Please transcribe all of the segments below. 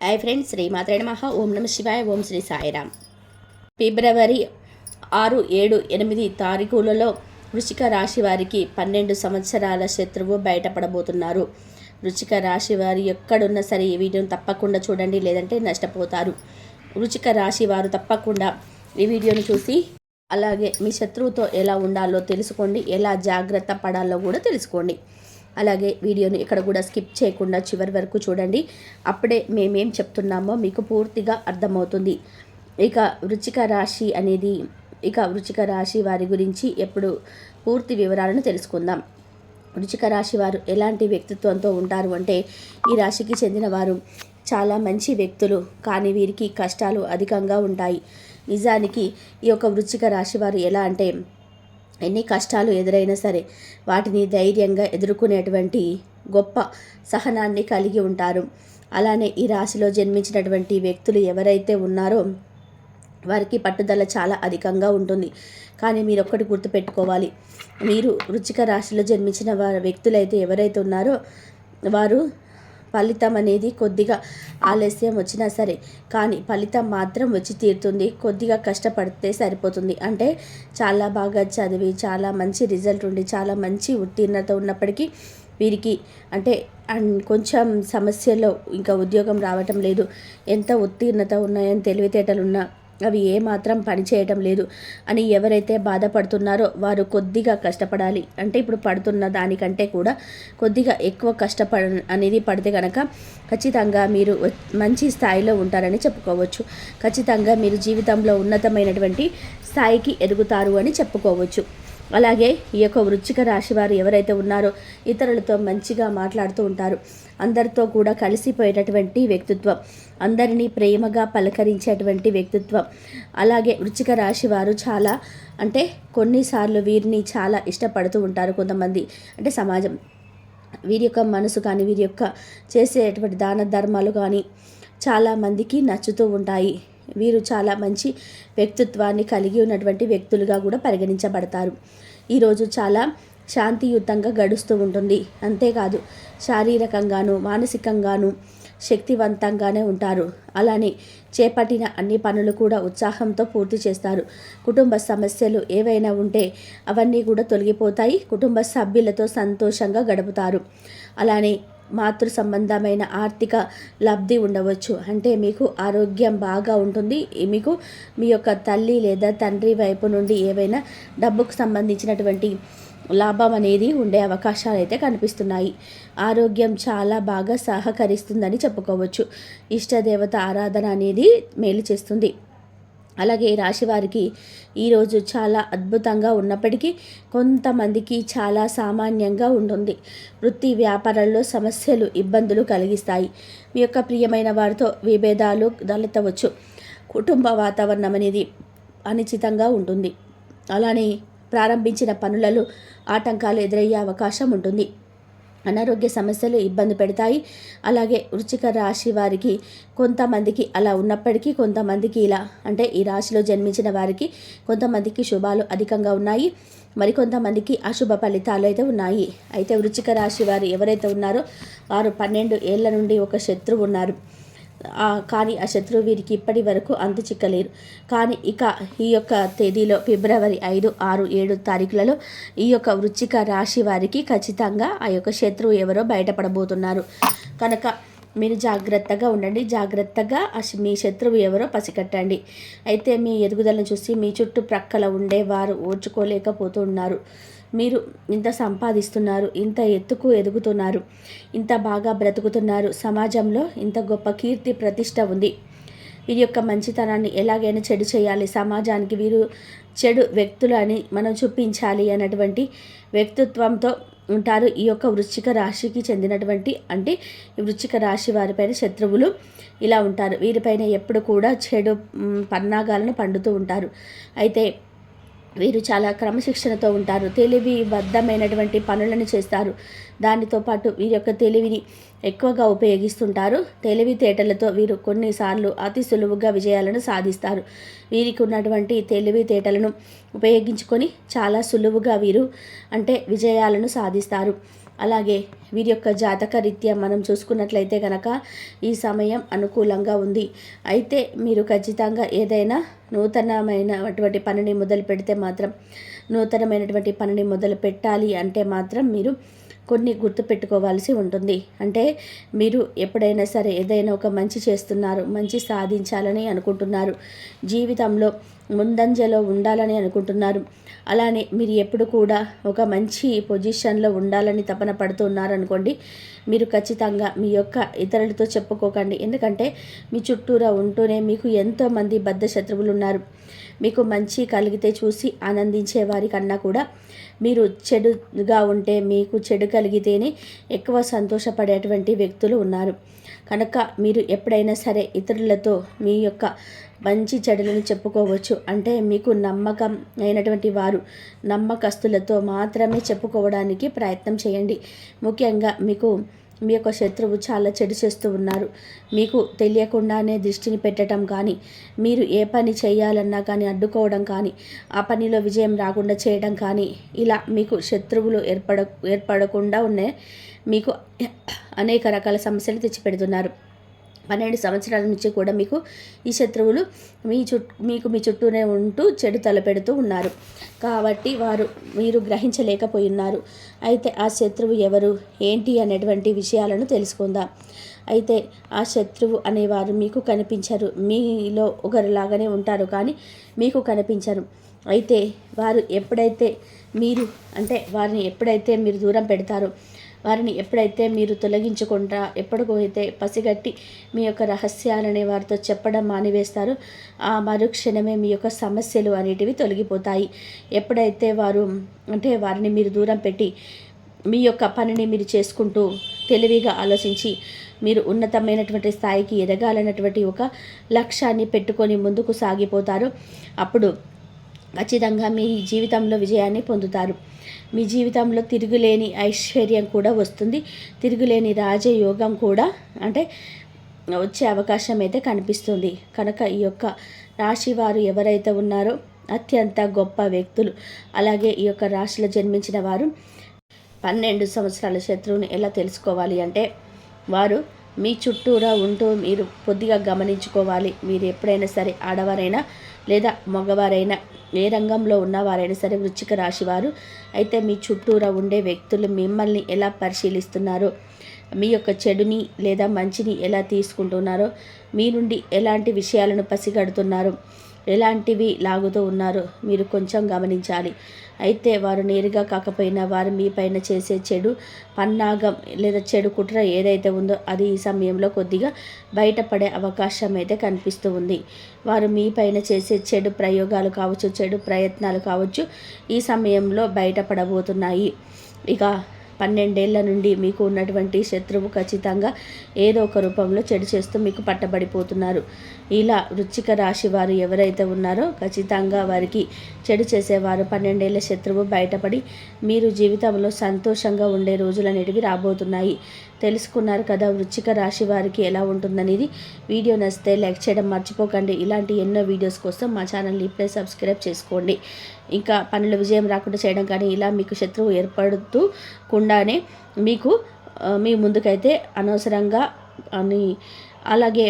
Hi friends Shri మాత్రే నమః. ఓం నమ శివాయ ఓం శ్రీ సాయిరామ్ ఫిబ్రవరి ఆరు ఏడు ఎనిమిది తారీఖులలో వృషిక రాశి వారికి పన్నెండు సంవత్సరాల శత్రువు బయటపడబోతున్నారు. వృశ్చిక రాశి వారు ఎక్కడున్నా సరే ఈ వీడియోను తప్పకుండా చూడండి లేదంటే నష్టపోతారు. వృశ్చిక రాశి వారు తప్పకుండా ఈ వీడియోను చూసి అలాగే మీ శత్రువుతో ఎలా ఉండాలో తెలుసుకోండి ఎలా జాగ్రత్త పడాలో కూడా తెలుసుకోండి. అలాగే వీడియోని ఇక్కడ కూడా స్కిప్ చేయకుండా చివరి వరకు చూడండి. అప్పుడే మేమేం చెప్తున్నామో మీకు పూర్తిగా అర్థమవుతుంది. ఇక వృచ్చిక రాశి అనేది ఇక వృచ్చిక రాశి వారి గురించి ఎప్పుడు పూర్తి వివరాలను తెలుసుకుందాం. వృచ్చిక రాశి వారు ఎలాంటి వ్యక్తిత్వంతో ఉంటారు అంటే ఈ రాశికి చెందిన వారు చాలా మంచి వ్యక్తులు కానీ వీరికి కష్టాలు అధికంగా ఉంటాయి. నిజానికి ఈ యొక్క వృచ్చిక రాశి వారు ఎలా అంటే ఎన్ని కష్టాలు ఎదురైనా సరే వాటిని ధైర్యంగా ఎదుర్కొనేటువంటి గొప్ప సహనాన్ని కలిగి ఉంటారు. అలానే ఈ రాశిలో జన్మించినటువంటి వ్యక్తులు ఎవరైతే ఉన్నారో వారికి పట్టుదల చాలా అధికంగా ఉంటుంది. కానీ మీరు ఒక్కటి గుర్తుపెట్టుకోవాలి. మీరు రుచిక రాశిలో జన్మించిన వారి వ్యక్తులైతే ఎవరైతే ఉన్నారో వారు ఫలితం అనేది కొద్దిగా ఆలస్యం వచ్చినా సరే కానీ ఫలితం మాత్రం వచ్చి తీరుతుంది. కొద్దిగా కష్టపడితే సరిపోతుంది. అంటే చాలా బాగా చదివి చాలా మంచి రిజల్ట్ ఉండి చాలా మంచి ఉత్తీర్ణత ఉన్నప్పటికీ వీరికి అంటే కొంచెం సమస్యలో ఇంకా ఉద్యోగం రావటం లేదు. ఎంత ఉత్తీర్ణత ఉన్నాయని తెలివితేటలు ఉన్నా అవి ఏమాత్రం పనిచేయటం లేదు అని ఎవరైతే బాధపడుతున్నారో వారు కొద్దిగా కష్టపడాలి. అంటే ఇప్పుడు పడుతున్న దానికంటే కూడా కొద్దిగా ఎక్కువ కష్టపడ అనేది పడితే కనుక ఖచ్చితంగా మీరు మంచి స్థాయిలో ఉంటారని చెప్పుకోవచ్చు. ఖచ్చితంగా మీరు జీవితంలో ఉన్నతమైనటువంటి స్థాయికి ఎదుగుతారు అని చెప్పుకోవచ్చు. అలాగే ఈ యొక్క వృచ్చిక రాశి వారు ఎవరైతే ఉన్నారో ఇతరులతో మంచిగా మాట్లాడుతూ ఉంటారు. అందరితో కూడా కలిసిపోయేటటువంటి వ్యక్తిత్వం అందరినీ ప్రేమగా పలకరించేటువంటి వ్యక్తిత్వం. అలాగే వృచ్చిక రాశి వారు చాలా అంటే కొన్నిసార్లు వీరిని చాలా ఇష్టపడుతూ ఉంటారు కొంతమంది. అంటే సమాజం వీరి యొక్క మనసు కానీ వీరి యొక్క చేసేటువంటి దాన ధర్మాలు కానీ చాలామందికి నచ్చుతూ ఉంటాయి. వీరు చాలా మంచి వ్యక్తిత్వాన్ని కలిగి ఉన్నటువంటి వ్యక్తులుగా కూడా పరిగణించబడతారు. ఈరోజు చాలా శాంతియుతంగా గడుస్తూ ఉంటుంది. అంతేకాదు శారీరకంగాను మానసికంగాను శక్తివంతంగానే ఉంటారు. అలానే చేపట్టిన అన్ని పనులు కూడా ఉత్సాహంతో పూర్తి చేస్తారు. కుటుంబ సమస్యలు ఏవైనా ఉంటే అవన్నీ కూడా తొలగిపోతాయి. కుటుంబ సభ్యులతో సంతోషంగా గడుపుతారు. అలానే మాతృ సంబంధమైన ఆర్థిక లబ్ధి ఉండవచ్చు. అంటే మీకు ఆరోగ్యం బాగా ఉంటుంది. మీకు మీ యొక్క తల్లి లేదా తండ్రి వైపు నుండి ఏవైనా డబ్బుకు సంబంధించినటువంటి లాభం అనేది ఉండే అవకాశాలు అయితే కనిపిస్తున్నాయి. ఆరోగ్యం చాలా బాగా సహకరిస్తుందని చెప్పుకోవచ్చు. ఇష్టదేవత ఆరాధన అనేది మేలు చేస్తుంది. అలాగే రాశివారికి ఈరోజు చాలా అద్భుతంగా ఉన్నప్పటికీ కొంతమందికి చాలా సామాన్యంగా ఉంటుంది. వృత్తి వ్యాపారాల్లో సమస్యలు ఇబ్బందులు కలిగిస్తాయి. మీ యొక్క ప్రియమైన వారితో విభేదాలు తలెత్తవచ్చు. కుటుంబ వాతావరణం అనేది అనిశ్చితంగా ఉంటుంది. అలానే ప్రారంభించిన పనులలో ఆటంకాలు ఎదురయ్యే అవకాశం ఉంటుంది. అనారోగ్య సమస్యలు ఇబ్బంది పెడతాయి. అలాగే వృచ్చిక రాశి వారికి కొంతమందికి అలా ఉన్నప్పటికీ కొంతమందికి ఇలా అంటే ఈ రాశిలో జన్మించిన వారికి కొంతమందికి శుభాలు అధికంగా ఉన్నాయి. మరికొంతమందికి అశుభ ఫలితాలు అయితే ఉన్నాయి. అయితే వృచ్చిక రాశి వారు ఎవరైతే ఉన్నారో వారు పన్నెండు ఏళ్ళ నుండి ఒక శత్రువు ఉన్నారు. కానీ ఆ శత్రువు వీరికి ఇప్పటి వరకు అంతు చిక్కలేరు కానీ ఇక ఈ యొక్క తేదీలో ఫిబ్రవరి ఐదు ఆరు ఏడు తారీఖులలో ఈ యొక్క వృచ్చిక రాశి వారికి ఖచ్చితంగా ఆ యొక్క శత్రువు ఎవరో బయటపడబోతున్నారు. కనుక మీరు జాగ్రత్తగా ఉండండి. జాగ్రత్తగా మీ శత్రువు ఎవరో పసికట్టండి అయితే మీ ఎదుగుదలను చూసి మీ చుట్టుప్రక్కల ఉండే వారు ఓర్చుకోలేకపోతున్నారు. మీరు ఇంత సంపాదిస్తున్నారు ఇంత ఎత్తుకు ఎదుగుతున్నారు ఇంత బాగా బ్రతుకుతున్నారు సమాజంలో ఇంత గొప్ప కీర్తి ప్రతిష్ట ఉంది. వీరి యొక్క మంచితనాన్ని ఎలాగైనా చెడు చేయాలి. సమాజానికి వీరు చెడు వ్యక్తులని మనం చూపించాలి అన్నటువంటి వ్యక్తిత్వంతో ఉంటారు. ఈ యొక్క వృశ్చిక రాశికి చెందినటువంటి అంటే ఈ వృశ్చిక రాశి వారిపైన శత్రువులు ఇలా ఉంటారు. వీరిపైన ఎప్పుడు కూడా చెడు పన్నాగాలను పండుతూ ఉంటారు. అయితే వీరు చాలా క్రమశిక్షణతో ఉంటారు. తెలివిబద్ధమైనటువంటి పనులను చేస్తారు. దానితో పాటు వీరి యొక్క తెలివిని ఎక్కువగా ఉపయోగిస్తుంటారు. తెలివితేటలతో వీరు కొన్నిసార్లు అతి సులువుగా విజయాలను సాధిస్తారు. వీరికి ఉన్నటువంటి తెలివితేటలను ఉపయోగించుకొని చాలా సులువుగా వీరు అంటే విజయాలను సాధిస్తారు. అలాగే వీరి యొక్క జాతక రీత్యా మనం చూసుకున్నట్లయితే కనుక ఈ సమయం అనుకూలంగా ఉంది. అయితే మీరు ఖచ్చితంగా ఏదైనా నూతనమైనటువంటి పనిని మొదలు పెడితే మాత్రం నూతనమైనటువంటి పనిని మొదలు పెట్టాలి అంటే మాత్రం మీరు కొన్ని గుర్తుపెట్టుకోవాల్సి ఉంటుంది. అంటే మీరు ఎప్పుడైనా సరే ఏదైనా ఒక మంచి చేస్తున్నారు మంచి సాధించాలని అనుకుంటున్నారు. జీవితంలో ముందంజలో ఉండాలని అనుకుంటున్నారు. అలానే మీరు ఎప్పుడు కూడా ఒక మంచి పొజిషన్లో ఉండాలని తపన పడుతున్నారు అనుకోండి మీరు ఖచ్చితంగా మీ యొక్క ఇతరులతో చెప్పుకోకండి. ఎందుకంటే మీ చుట్టూరా ఉంటూనే మీకు ఎంతోమంది బద్ధ శత్రువులు ఉన్నారు. మీకు మంచి కలిగితే చూసి ఆనందించే వారి కన్నా కూడా మీరు చెడుగా ఉంటే మీకు చెడు కలిగితేనే ఎక్కువ సంతోషపడేటువంటి వ్యక్తులు ఉన్నారు. కనుక మీరు ఎప్పుడైనా సరే ఇతరులతో మీ యొక్క మంచి చెడులను చెప్పుకోవచ్చు. అంటే మీకు నమ్మకం అయినటువంటి వారు నమ్మకస్తులతో మాత్రమే చెప్పుకోవడానికి ప్రయత్నం చేయండి. ముఖ్యంగా మీకు మీ యొక్క శత్రువు చాలా చెడు చేస్తూ ఉన్నారు. మీకు తెలియకుండానే దృష్టిని పెట్టడం కానీ మీరు ఏ పని చేయాలన్నా కానీ అడ్డుకోవడం కానీ ఆ పనిలో విజయం రాకుండా చేయడం కానీ ఇలా మీకు శత్రువులు ఏర్పడ ఏర్పడకుండా ఉన్నాయి మీకు అనేక రకాల సమస్యలు తెచ్చిపెడుతున్నారు. పన్నెండు సంవత్సరాల నుంచి కూడా మీకు ఈ శత్రువులు మీ చుట్టూ మీకు మీ చుట్టూనే ఉంటూ చెడు తలపెడుతూ ఉన్నారు. కాబట్టి వారు మీరు గ్రహించలేకపోయినారు. అయితే ఆ శత్రువు ఎవరు? ఏంటి అనేటువంటి విషయాలను తెలుసుకుందాం. అయితే ఆ శత్రువు అనేవారు మీకు కనిపించరు. మీలో ఒకరిలాగానే ఉంటారు కానీ మీకు కనిపించరు. అయితే వారు ఎప్పుడైతే మీరు అంటే వారిని ఎప్పుడైతే మీరు దూరం పెడతారో వారిని ఎప్పుడైతే మీరు తొలగించకుండా ఎప్పటికైతే పసిగట్టి మీ యొక్క రహస్యాలనే వారితో చెప్పడం మానివేస్తారో ఆ మరుక్షణమే మీ యొక్క సమస్యలు అనేటివి తొలగిపోతాయి. ఎప్పుడైతే వారు అంటే వారిని మీరు దూరం పెట్టి మీ యొక్క పనిని మీరు చేసుకుంటూ తెలివిగా ఆలోచించి మీరు ఉన్నతమైనటువంటి స్థాయికి ఎదగాలన్నటువంటి ఒక లక్ష్యాన్ని పెట్టుకొని ముందుకు సాగిపోతారు. అప్పుడు ఖచ్చితంగా మీ జీవితంలో విజయాన్ని పొందుతారు. మీ జీవితంలో తిరుగులేని ఐశ్వర్యం కూడా వస్తుంది. తిరుగులేని రాజయోగం కూడా అంటే వచ్చే అవకాశం అయితే కనిపిస్తుంది. కనుక ఈ యొక్క రాశి వారు ఎవరైతే ఉన్నారో అత్యంత గొప్ప వ్యక్తులు. అలాగే ఈ యొక్క రాశిలో జన్మించిన వారు పన్నెండు సంవత్సరాల శత్రువుని ఎలా తెలుసుకోవాలి అంటే వారు మీ చుట్టూరా ఉంటూ మీరు కొద్దిగా గమనించుకోవాలి. మీరు ఎప్పుడైనా సరే ఆడవారైనా లేదా మగవారైనా ఏ రంగంలో ఉన్నవారైనా సరే వృచ్చిక రాశివారు అయితే మీ చుట్టూరా ఉండే వ్యక్తులు మిమ్మల్ని ఎలా పరిశీలిస్తున్నారో మీ యొక్క చెడుని లేదా మంచిని ఎలా తీసుకుంటున్నారో మీ నుండి ఎలాంటి విషయాలను పసిగడుతున్నారు ఎలాంటివి లాగుతూ ఉన్నారో మీరు కొంచెం గమనించాలి. అయితే వారు నేరుగా కాకపోయినా వారు మీ పైన చేసే చెడు పన్నాగం లేదా చెడు కుట్ర ఏదైతే ఉందో అది ఈ సమయంలో కొద్దిగా బయటపడే అవకాశం అయితే కనిపిస్తూ ఉంది. వారు మీ పైన చేసే చెడు ప్రయోగాలు కావచ్చు చెడు ప్రయత్నాలు కావచ్చు ఈ సమయంలో బయటపడబోతున్నాయి. ఇక పన్నెండేళ్ళ నుండి మీకు ఉన్నటువంటి శత్రువు ఖచ్చితంగా ఏదో ఒక రూపంలో చెడు చేస్తూ మీకు పట్టబడిపోతున్నారు. ఇలా వృచ్చిక రాశి వారు ఎవరైతే ఉన్నారో ఖచ్చితంగా వారికి చెడు చేసేవారు పన్నెండేళ్ళ శత్రువు బయటపడి మీరు జీవితంలో సంతోషంగా ఉండే రోజులు అనేటివి రాబోతున్నాయి. తెలుసుకున్నారు కదా వృచ్చిక రాశి వారికి ఎలా ఉంటుందనేది. వీడియో నచ్చితే లైక్ చేయడం మర్చిపోకండి. ఇలాంటి ఎన్నో వీడియోస్ కోసం మా ఛానల్ని ఇప్పుడే సబ్స్క్రైబ్ చేసుకోండి. ఇంకా పనుల విజయం రాకుండా చేయడం కానీ ఇలా మీకు శత్రువు ఏర్పడుతూ కుండానే మీకు మీ ముందుకైతే అనవసరంగా అని అలాగే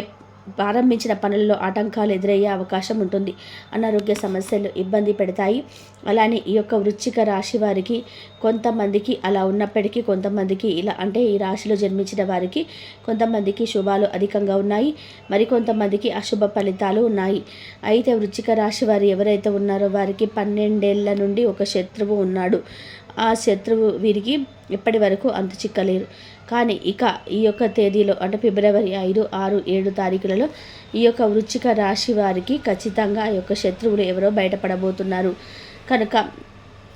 ప్రారంభించిన పనుల్లో ఆటంకాలు ఎదురయ్యే అవకాశం ఉంటుంది. అనారోగ్య సమస్యలు ఇబ్బంది పెడతాయి. అలానే ఈ యొక్క వృచ్చిక రాశి వారికి కొంతమందికి అలా ఉన్నప్పటికీ కొంతమందికి ఇలా అంటే ఈ రాశిలో జన్మించిన వారికి కొంతమందికి శుభాలు అధికంగా ఉన్నాయి. మరికొంతమందికి అశుభ ఫలితాలు ఉన్నాయి. అయితే వృచ్చిక రాశి వారు ఎవరైతే ఉన్నారో వారికి పన్నెండేళ్ళ నుండి ఒక శత్రువు ఉన్నాడు. ఆ శత్రువు వీరికి ఇప్పటి వరకు అంత చిక్కలేరు. కానీ ఇక ఈ యొక్క తేదీలో అంటే ఫిబ్రవరి ఐదు ఆరు ఏడు తారీఖులలో ఈ యొక్క వృచ్చిక రాశి వారికి ఖచ్చితంగా ఆ యొక్క శత్రువులు ఎవరో బయటపడబోతున్నారు. కనుక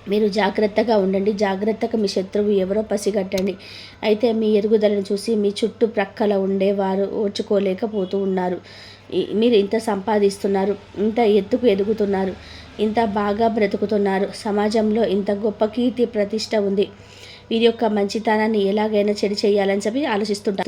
మీరు జాగ్రత్తగా ఉండండి. జాగ్రత్తగా మీ శత్రువు ఎవరో పసిగట్టండి. అయితే మీ ఎరుగుదలను చూసి మీ చుట్టుప్రక్కల ఉండేవారు ఓర్చుకోలేకపోతూ ఉన్నారు. మీరు ఇంత సంపాదిస్తున్నారు ఇంత ఎత్తుకు ఎదుగుతున్నారు. ఇంత బాగా బ్రతుకుతున్నారు. సమాజంలో ఇంత గొప్ప కీర్తి ప్రతిష్ట ఉంది. వీరి యొక్క మంచితనాన్ని ఎలాగైనా చెడు చేయాలని చెప్పి ఆలోచిస్తుంటారు.